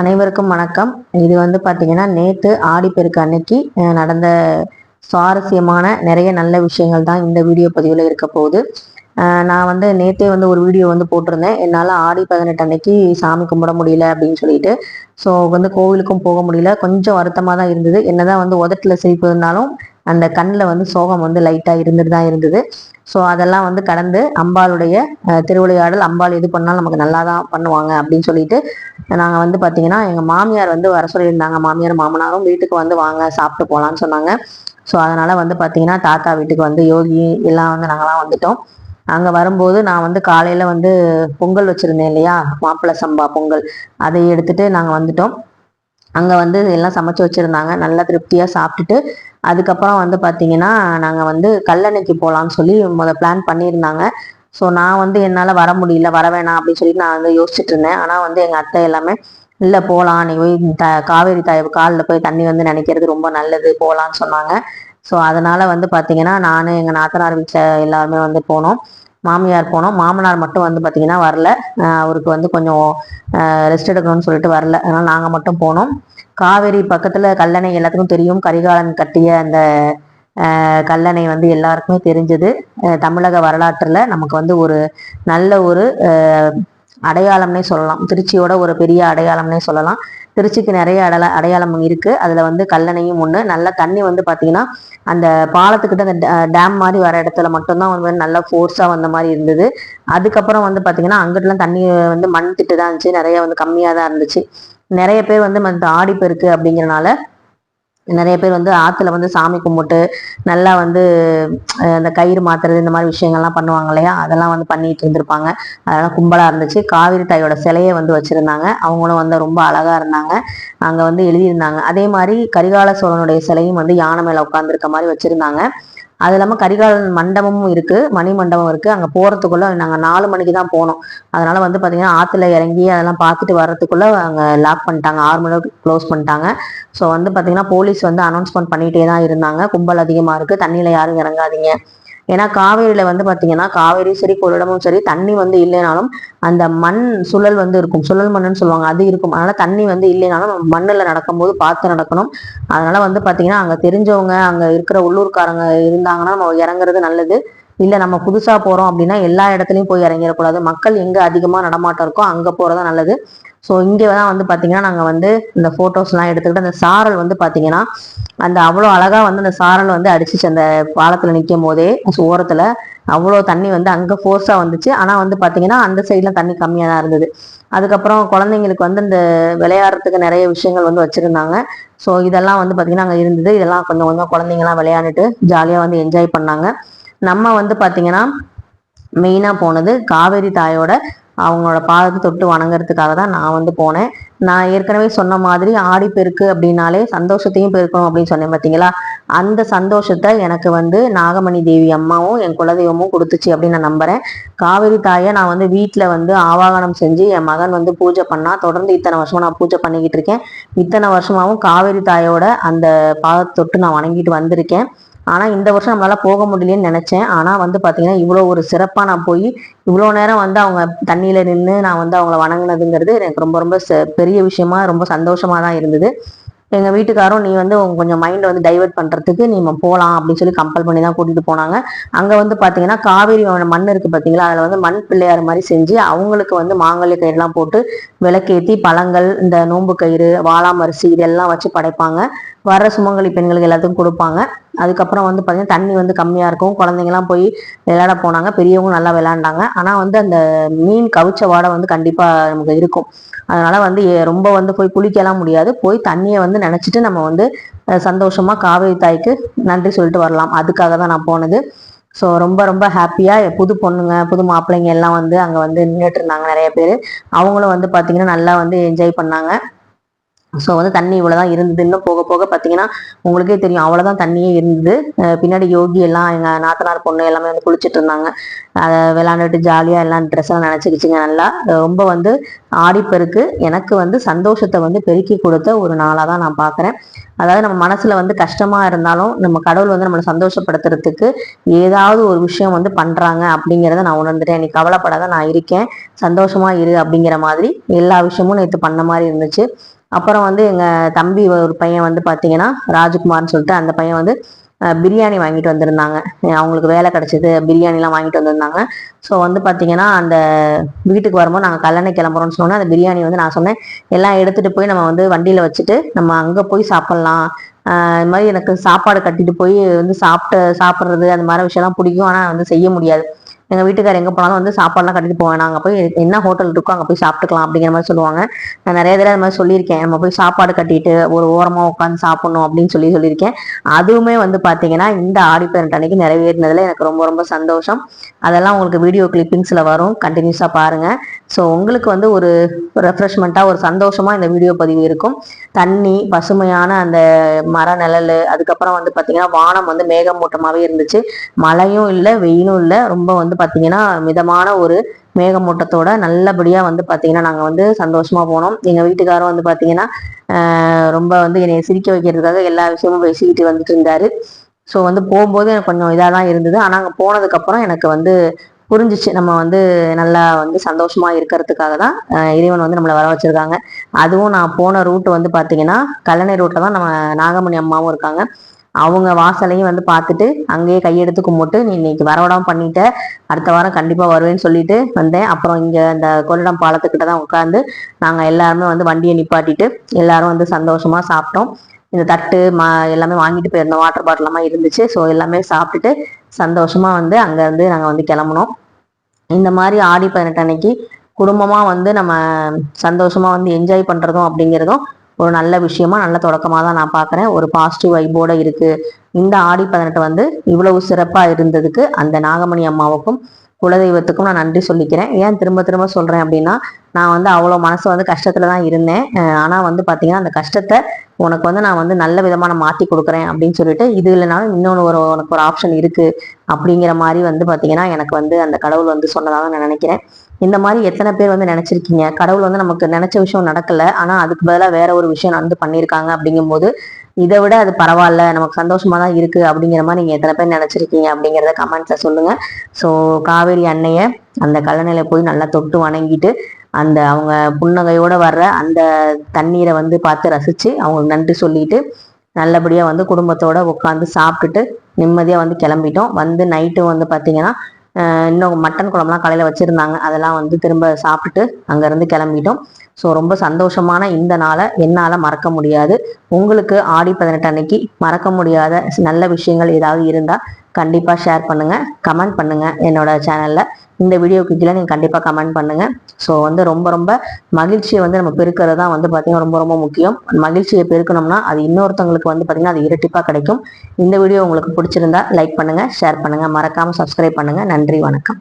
அனைவருக்கும் வணக்கம். இது வந்து பார்த்தீங்கன்னா நேற்று ஆடிப்பெருக்கு அன்னைக்கு நடந்த சுவாரஸ்யமான நிறைய நல்ல விஷயங்கள் தான் இந்த வீடியோ பதிவில் இருக்க போகுது. நான் வந்து நேற்றே வந்து ஒரு வீடியோ வந்து போட்டிருந்தேன். என்னால் ஆடி பதினெட்டு அன்னைக்கு சாமி கும்பிட முடியல அப்படின்னு சொல்லிட்டு. ஸோ வந்து கோவிலுக்கும் போக முடியல. கொஞ்சம் வருத்தமாக தான் இருந்தது. என்னதான் வந்து உதட்டில் சிரிப்பு இருந்தாலும் அந்த கண்ணில் வந்து சோகம் வந்து லைட்டாக இருந்துட்டு தான் இருந்தது. ஸோ அதெல்லாம் வந்து கடந்து அம்பாளுடைய திருவிளையாடல் அம்பாள் எது பண்ணாலும் நமக்கு நல்லா தான் பண்ணுவாங்க அப்படின்னு சொல்லிட்டு நாங்கள் வந்து பார்த்தீங்கன்னா எங்கள் மாமியார் வந்து வர சொல்லியிருந்தாங்க. மாமியார் மாமனாரும் வீட்டுக்கு வந்து வாங்க சாப்பிட்டு போகலான்னு சொன்னாங்க. ஸோ அதனால் வந்து பார்த்தீங்கன்னா தாத்தா வீட்டுக்கு வந்து யோகி எல்லாம் வந்து நாங்களாம் வந்துட்டோம். அங்கே வரும்போது நான் வந்து காலையில் வந்து பொங்கல் வச்சுருந்தேன் இல்லையா? மாப்பிள்ளை சம்பா பொங்கல். அதை எடுத்துகிட்டு நாங்கள் வந்துட்டோம். அங்கே வந்து எல்லாம் சமைச்சு வச்சுருந்தாங்க. நல்லா திருப்தியாக சாப்பிட்டுட்டு அதுக்கப்புறம் வந்து பார்த்தீங்கன்னா நாங்கள் வந்து கல்லணைக்கு போகலான்னு சொல்லி முத பிளான் பண்ணியிருந்தாங்க. ஸோ நான் வந்து என்னால் வர முடியல வர வேணாம் அப்படின்னு சொல்லி நான் வந்து யோசிச்சுட்டு இருந்தேன். ஆனால் வந்து எங்கள் அத்தை எல்லாமே இல்லை போகலாம் நீ போய் த காவேரி தாய் காலில் போய் தண்ணி வந்து நினைக்கிறது ரொம்ப நல்லது போகலான்னு சொன்னாங்க. ஸோ அதனால் வந்து பார்த்தீங்கன்னா நான் எங்கள் நாத்தனார் வீட்டில் எல்லாருமே வந்து போனோம். மாமியார் போனோம். மாமனார் மட்டும் வந்து பார்த்தீங்கன்னா வரல. அவருக்கு வந்து கொஞ்சம் ரெஸ்ட் எடுக்கணும்னு சொல்லிட்டு வரல. அதனால் நாங்கள் மட்டும் போனோம். காவேரி பக்கத்தில் கல்லணை எல்லாத்துக்கும் தெரியும். கரிகாலன் கட்டிய அந்த கல்லணை வந்து எல்லாருக்குமே தெரிஞ்சது. தமிழக வரலாற்றில் நமக்கு வந்து ஒரு நல்ல ஒரு அடையாளம்னே சொல்லலாம். திருச்சியோட ஒரு பெரிய அடையாளம்னே சொல்லலாம். திருச்சிக்கு நிறைய அடையாள அடையாளம் இருக்கு. அதுல வந்து கல்லணையும் ஒன்று நல்ல தண்ணி வந்து பார்த்திங்கன்னா அந்த பாலத்துக்கிட்ட அந்த டேம் மாதிரி வர இடத்துல மட்டும்தான் வந்து நல்லா ஃபோர்ஸாக வந்த மாதிரி இருந்தது. அதுக்கப்புறம் வந்து பார்த்திங்கன்னா அங்கிட்டலாம் தண்ணி வந்து மண் திட்டு தான் இருந்துச்சு. நிறைய வந்து கம்மியாக தான் இருந்துச்சு. நிறைய பேர் வந்து மத்த ஆடிப்பெருக்கு அப்படிங்கிறனால நிறைய பேர் வந்து ஆற்றுல வந்து சாமி கும்பிட்டு நல்லா வந்து அந்த கயிறு மாத்துறது இந்த மாதிரி விஷயங்கள்லாம் பண்ணுவாங்க இல்லையா? அதெல்லாம் வந்து பண்ணிட்டு இருந்திருப்பாங்க. அதெல்லாம் கும்பலாக இருந்துச்சு. காவிரி தாயோட சிலையை வந்து வச்சுருந்தாங்க. அவங்களும் வந்து ரொம்ப அழகாக இருந்தாங்க. அங்கே வந்து எழுதியிருந்தாங்க. அதே மாதிரி கரிகால சோழனுடைய சிலையும் வந்து யானை மேலே உட்காந்துருக்க மாதிரி வச்சுருந்தாங்க. அது இல்லாமல் கரிகாலன் மண்டபமும் இருக்குது மணி மண்டபம் இருக்குது அங்கே போகிறதுக்குள்ளே நாங்கள் நாலு மணிக்கு தான் போனோம். அதனால் வந்து பார்த்திங்கன்னா ஆற்றுல இறங்கி அதெல்லாம் பார்த்துட்டு வர்றதுக்குள்ளே அங்கே லாக் பண்ணிட்டாங்க. ஆறு மணி க்ளோஸ் பண்ணிட்டாங்க. ஸோ வந்து பார்த்திங்கன்னா போலீஸ் வந்து அனௌன்ஸ்மெண்ட் பண்ணிகிட்டே தான் இருந்தாங்க. கும்பல் அதிகமாக இருக்குது தண்ணியில் யாரும் இறங்காதீங்க. ஏன்னா காவேரியில வந்து பாத்தீங்கன்னா காவேரி சரி கொள்ளிடமும் சரி தண்ணி வந்து இல்லைனாலும் அந்த மண் சுழல் வந்து இருக்கும். சுழல் மண்ணுன்னு சொல்லுவாங்க அது இருக்கும். அதனால தண்ணி வந்து இல்லைனாலும் நம்ம நடக்கும்போது பார்த்து நடக்கணும். அதனால வந்து பாத்தீங்கன்னா அங்க தெரிஞ்சவங்க அங்க இருக்கிற உள்ளூர்காரங்க இருந்தாங்கன்னா நம்ம இறங்குறது நல்லது. இல்ல நம்ம புதுசா போறோம் அப்படின்னா எல்லா இடத்துலையும் போய் இறங்கிடக்கூடாது. மக்கள் எங்க அதிகமா நடமாட்டம் இருக்கோ அங்க போறதா நல்லது. ஸோ இங்கே தான் வந்து பார்த்தீங்கன்னா நாங்கள் வந்து இந்த ஃபோட்டோஸ்லாம் எடுத்துக்கிட்டு அந்த சாரல் வந்து பார்த்தீங்கன்னா அந்த அவ்வளோ அழகாக வந்து அந்த சாரல் வந்து அடிச்சிச்சு அந்த பாலத்தில் நிற்கும் போதே ஓரத்தில். அவ்வளோ தண்ணி வந்து அங்கே ஃபோர்ஸாக வந்துச்சு. ஆனால் வந்து பார்த்தீங்கன்னா அந்த சைடில் தண்ணி கம்மியாக தான் இருந்தது. அதுக்கப்புறம் குழந்தைங்களுக்கு வந்து இந்த விளையாடுறதுக்கு நிறைய விஷயங்கள் வந்து வச்சுருந்தாங்க. ஸோ இதெல்லாம் வந்து பார்த்தீங்கன்னா அங்கே இருந்தது. இதெல்லாம் கொஞ்சம் கொஞ்சம் குழந்தைங்கலாம் விளையாண்டுட்டு ஜாலியாக வந்து என்ஜாய் பண்ணாங்க. நம்ம வந்து பார்த்தீங்கன்னா மெயினாக போனது காவேரி தாயோட அவங்களோட பாதத்தை தொட்டு வணங்குறதுக்காக தான் நான் வந்து போனேன். நான் ஏற்கனவே சொன்ன மாதிரி ஆடிப்பெருக்கு அப்படின்னாலே சந்தோஷத்தையும் பெருக்கணும் அப்படின்னு சொன்னேன் பார்த்தீங்களா அந்த சந்தோஷத்தை எனக்கு வந்து நாகமணி தேவி அம்மாவும் என் குலதெய்வமும் கொடுத்துச்சு அப்படின்னு நான் நம்புறேன். காவேரி தாயை நான் வந்து வீட்டில் வந்து ஆவாகனம் செஞ்சு என் மகன் வந்து பூஜை பண்ணா தொடர்ந்து இத்தனை வருஷமும் நான் பூஜை பண்ணிக்கிட்டு இருக்கேன். இத்தனை வருஷமாகவும் காவேரி தாயோட அந்த பாதத்தை தொட்டு நான் வணங்கிட்டு வந்திருக்கேன். ஆனால் இந்த வருஷம் நம்மளால் போக முடியலன்னு நினச்சேன். ஆனால் வந்து பார்த்தீங்கன்னா இவ்வளோ ஒரு சிறப்பாக நான் போய் இவ்வளோ நேரம் வந்து அவங்க தண்ணியில் நின்று நான் வந்து அவங்கள வணங்கினதுங்கிறது எனக்கு ரொம்ப ரொம்ப ச- பெரிய விஷயமா ரொம்ப சந்தோஷமாக தான் இருந்தது. எங்கள் வீட்டுக்காரும் நீ வந்து உங்க கொஞ்சம் மைண்டை வந்து டைவர்ட் பண்ணுறதுக்கு நீ போகலாம் அப்படின்னு சொல்லி கம்பல் பண்ணி தான் கூட்டிகிட்டு போனாங்க. அங்கே வந்து பார்த்தீங்கன்னா காவேரி மண் இருக்குது பார்த்தீங்களா அதில் வந்து மண் பிள்ளையார் மாதிரி செஞ்சு அவங்களுக்கு வந்து மாங்கல்ய கயிறுலாம் போட்டு விளக்கேத்தி பழங்கள் இந்த நோம்பு கயிறு வாளாமரிசி இதெல்லாம் வச்சு படைப்பாங்க. வர சுமங்கலி பெண்களுக்கு எல்லாத்துக்கும் கொடுப்பாங்க. அதுக்கப்புறம் வந்து பார்த்தீங்கன்னா தண்ணி வந்து கம்மியாக இருக்கும். குழந்தைங்கலாம் போய் விளையாட போனாங்க. பெரியவங்க நல்லா விளையாண்டாங்க. ஆனால் வந்து அந்த மீன் கவிச்ச வாடை வந்து கண்டிப்பாக நமக்கு இருக்கும். அதனால் வந்து ரொம்ப வந்து போய் குளிக்கலாம் முடியாது. போய் தண்ணியை வந்து நினச்சிட்டு நம்ம வந்து சந்தோஷமாக காவிரி காவேரி தாய்க்கு நன்றி சொல்லிட்டு வரலாம். அதுக்காக தான் நான் போனது. ஸோ ரொம்ப ரொம்ப ஹாப்பியாக புது பொண்ணுங்க புது மாப்பிள்ளைங்க எல்லாம் வந்து அங்கே வந்து நின்றுட்டு இருந்தாங்க நிறைய பேர். அவங்களும் வந்து பார்த்தீங்கன்னா நல்லா வந்து என்ஜாய் பண்ணாங்க. ஸோ வந்து தண்ணி இவ்வளோதான் இருந்தது. இன்னும் போக போக பார்த்தீங்கன்னா உங்களுக்கே தெரியும் அவ்வளோதான் தண்ணியே இருந்தது. பின்னாடி யோகி எல்லாம் எங்கள் நாத்தனார் பொண்ணு எல்லாமே வந்து குளிச்சுட்டு இருந்தாங்க. அதை விளாண்டுட்டு ஜாலியாக எல்லாம் ட்ரெஸ் எல்லாம் நல்லா. ரொம்ப வந்து ஆடிப்பெருக்கு எனக்கு வந்து சந்தோஷத்தை வந்து பெருக்கி கொடுத்த ஒரு நாளாக தான் நான் பார்க்குறேன் அதாவது நம்ம மனசில் வந்து கஷ்டமாக இருந்தாலும் நம்ம கடவுள் வந்து நம்மளை சந்தோஷப்படுத்துறதுக்கு ஏதாவது ஒரு விஷயம் வந்து பண்ணுறாங்க அப்படிங்கிறத நான் உணர்ந்துட்டேன். நீ கவலைப்படாத நான் இருக்கேன். சந்தோஷமாக இரு அப்படிங்கிற மாதிரி எல்லா விஷயமும் நேற்று பண்ண மாதிரி இருந்துச்சு. அப்புறம் வந்து எங்கள் தம்பி ஒரு பையன் வந்து பார்த்தீங்கன்னா ராஜ்குமார்னு சொல்லிட்டு அந்த பையன் வந்து பிரியாணி வாங்கிட்டு வந்திருந்தாங்க. அவங்களுக்கு வேலை கிடச்சிது பிரியாணிலாம் வாங்கிட்டு வந்திருந்தாங்க. ஸோ வந்து பார்த்தீங்கன்னா அந்த வீட்டுக்கு வரும்போது நாங்கள் கல்லணை கிளம்புறோம்னு சொன்னோன்னே அந்த பிரியாணி வந்து நான் சொன்னேன். எல்லாம் எடுத்துகிட்டு போய் நம்ம வந்து வண்டியில் வச்சுட்டு நம்ம அங்கே போய் சாப்பிட்லாம். இது மாதிரி எனக்கு சாப்பாடு கட்டிட்டு போய் வந்து சாப்பிட்டு சாப்பிட்றது அந்த மாதிரி விஷயம்லாம் பிடிக்கும். ஆனால் வந்து செய்ய முடியாது. எங்கள் வீட்டுக்கார் எங்கே போனாலும் வந்து சாப்பாடுலாம் கட்டிட்டு போவேன். நாங்கள் போய் என்ன ஹோட்டல் இருக்கோ அங்கே போய் சாப்பிட்டுக்கலாம் அப்படிங்கிற மாதிரி சொல்லுவாங்க. நான் நிறைய தடவை அது மாதிரி சொல்லியிருக்கேன். நம்ம போய் சாப்பாடு கட்டிட்டு ஒரு ஓரமாக உட்காந்து சாப்பிடணும் அப்படின்னு சொல்லி சொல்லியிருக்கேன். அதுவுமே வந்து பார்த்தீங்கன்னா இந்த ஆடிப்பெருண்ட் அன்னைக்கு நிறைவேறினதில் எனக்கு ரொம்ப ரொம்ப சந்தோஷம். அதெல்லாம் உங்களுக்கு வீடியோ கிளிப்பிங்ஸில் வரும். கண்டினியூஸாக பாருங்கள் ஸோ உங்களுக்கு வந்து ஒரு ரெஃப்ரெஷ்மெண்ட்டாக ஒரு சந்தோஷமாக இந்த வீடியோ பதிவு இருக்கும். தண்ணி பசுமையான அந்த மர நிழல் அதுக்கப்புறம் வந்து பார்த்தீங்கன்னா வானம் வந்து மேகமூட்டமாகவே இருந்துச்சு. மழையும் இல்லை வெயிலும் இல்லை. ரொம்ப வந்து பார்த்தீங்கன்னா மிதமான ஒரு மேகமூட்டத்தோட நல்லபடியாக வந்து பார்த்தீங்கன்னா நாங்கள் வந்து சந்தோஷமாக போனோம். எங்கள் வீட்டுக்காரும் வந்து பார்த்தீங்கன்னா ரொம்ப வந்து என்னை சிரிக்க வைக்கிறதுக்காக எல்லா விஷயமும் பேசிக்கிட்டு வந்துட்டு இருந்தாரு. ஸோ வந்து போகும்போது எனக்கு கொஞ்சம் இதாக தான் இருந்தது. ஆனால் அங்கே போனதுக்கப்புறம் எனக்கு வந்து புரிஞ்சிச்சு. நம்ம வந்து நல்லா வந்து சந்தோஷமா இருக்கிறதுக்காக தான் இறைவன் வந்து நம்மளை வர வச்சிருக்காங்க. அதுவும் நான் போன ரூட் வந்து பார்த்தீங்கன்னா கல்லணை ரூட்டில் தான் நம்ம நாகமணி அம்மாவும் இருக்காங்க. அவங்க வாசலையும் வந்து பார்த்துட்டு அங்கேயே கையெடுத்து கும்பிட்டு நீ இன்னைக்கு வரவிடாம பண்ணிட்ட அடுத்த வாரம் கண்டிப்பாக வருவேன்னு சொல்லிட்டு வந்தேன். அப்புறம் இங்கே இந்த கொள்ளிடம் பாலத்துக்கிட்ட தான் உட்காந்து நாங்கள் எல்லாருமே வந்து வண்டியை நிப்பாட்டிட்டு எல்லாரும் வந்து சந்தோஷமாக சாப்பிட்டோம். இந்த தட்டு மா எல்லாமே வாங்கிட்டு போயிருந்தோம். வாட்டர் பாட்டிலமா இருந்துச்சு. ஸோ எல்லாமே சாப்பிட்டுட்டு சந்தோஷமா வந்து அங்கேருந்து நாங்கள் வந்து கிளம்புனோம். இந்த மாதிரி ஆடி பதினெட்டு அன்னைக்கு குடும்பமாக வந்து நம்ம சந்தோஷமாக வந்து என்ஜாய் பண்ணுறதும் அப்படிங்கிறதும் ஒரு நல்ல விஷயமா நல்ல தொடக்கமாக தான் நான் பார்க்குறேன். ஒரு பாசிட்டிவ் வைபோட இருக்கு. இந்த ஆடி பதினெட்டு வந்து இவ்வளவு சிறப்பாக இருந்ததுக்கு அந்த நாகமணி அம்மாவுக்கும் குலதெய்வத்துக்கும் நான் நன்றி சொல்லிக்கிறேன். ஏன் திரும்ப திரும்ப சொல்கிறேன் அப்படின்னா நான் வந்து அவ்வளோ மனசு வந்து கஷ்டத்தில் தான் இருந்தேன். ஆனால் வந்து பார்த்தீங்கன்னா அந்த கஷ்டத்தை உனக்கு வந்து நான் வந்து நல்ல விதமான நான் கொடுக்குறேன் அப்படின்னு சொல்லிட்டு இது இல்லைனாலும் இன்னொன்று ஒரு உனக்கு ஒரு ஆப்ஷன் இருக்குது அப்படிங்கிற மாதிரி வந்து பார்த்தீங்கன்னா எனக்கு வந்து அந்த கடவுள் வந்து சொன்னதாக நான் நினைக்கிறேன். இந்த மாதிரி எத்தனை பேர் வந்து நினைச்சிருக்கீங்க? கடவுள் வந்து நமக்கு நினைச்ச விஷயம் நடக்கல. ஆனா அதுக்கு பதிலாக வேற ஒரு விஷயம் வந்து பண்ணியிருக்காங்க அப்படிங்கும்போது இதை விட அது பரவாயில்ல நமக்கு சந்தோஷமா தான் இருக்கு அப்படிங்கிற மாதிரி நீங்க எத்தனை பேர் நினைச்சிருக்கீங்க அப்படிங்கிறத கமெண்ட்ஸ்ல சொல்லுங்க. ஸோ காவேரி அன்னைய அந்த கல்லணையில போய் நல்லா தொட்டு வணங்கிட்டு அந்த அவங்க புன்னகையோட வர்ற அந்த தண்ணீரை வந்து பார்த்து ரசிச்சு அவங்களுக்கு நன்றி சொல்லிட்டு நல்லபடியா வந்து குடும்பத்தோட உட்காந்து சாப்பிட்டுட்டு நிம்மதியா வந்து கிளம்பிட்டோம். வந்து நைட்டு வந்து பாத்தீங்கன்னா இன்னும் மட்டன் குழம்புலாம் காலையில் வச்சுருந்தாங்க. அதெல்லாம் வந்து திரும்ப சாப்பிட்டுட்டு அங்கேருந்து கிளம்பிட்டோம். ஸோ ரொம்ப சந்தோஷமான இந்த நாளை என்னால் மறக்க முடியாது. உங்களுக்கு ஆடி பதினெட்டு அன்னைக்கு மறக்க முடியாத நல்ல விஷயங்கள் ஏதாவது இருந்தால் கண்டிப்பாக ஷேர் பண்ணுங்கள் கமெண்ட் பண்ணுங்கள் என்னோட சேனலில் இந்த வீடியோக்கு கீழே நீங்கள் கண்டிப்பாக கமெண்ட் பண்ணுங்கள் ஸோ வந்து ரொம்ப ரொம்ப மகிழ்ச்சியை வந்து நம்ம பெருக்கிறது தான் வந்து பார்த்திங்கன்னா ரொம்ப ரொம்ப முக்கியம். மகிழ்ச்சியை பெருக்கணும்னா அது இன்னொருத்தவங்களுக்கு வந்து பார்த்திங்கன்னா அது இரட்டிப்பாக கிடைக்கும். இந்த வீடியோ உங்களுக்கு பிடிச்சிருந்தா லைக் பண்ணுங்கள் ஷேர் பண்ணுங்கள் மறக்காமல் சப்ஸ்கிரைப் பண்ணுங்கள் நன்றி வணக்கம்.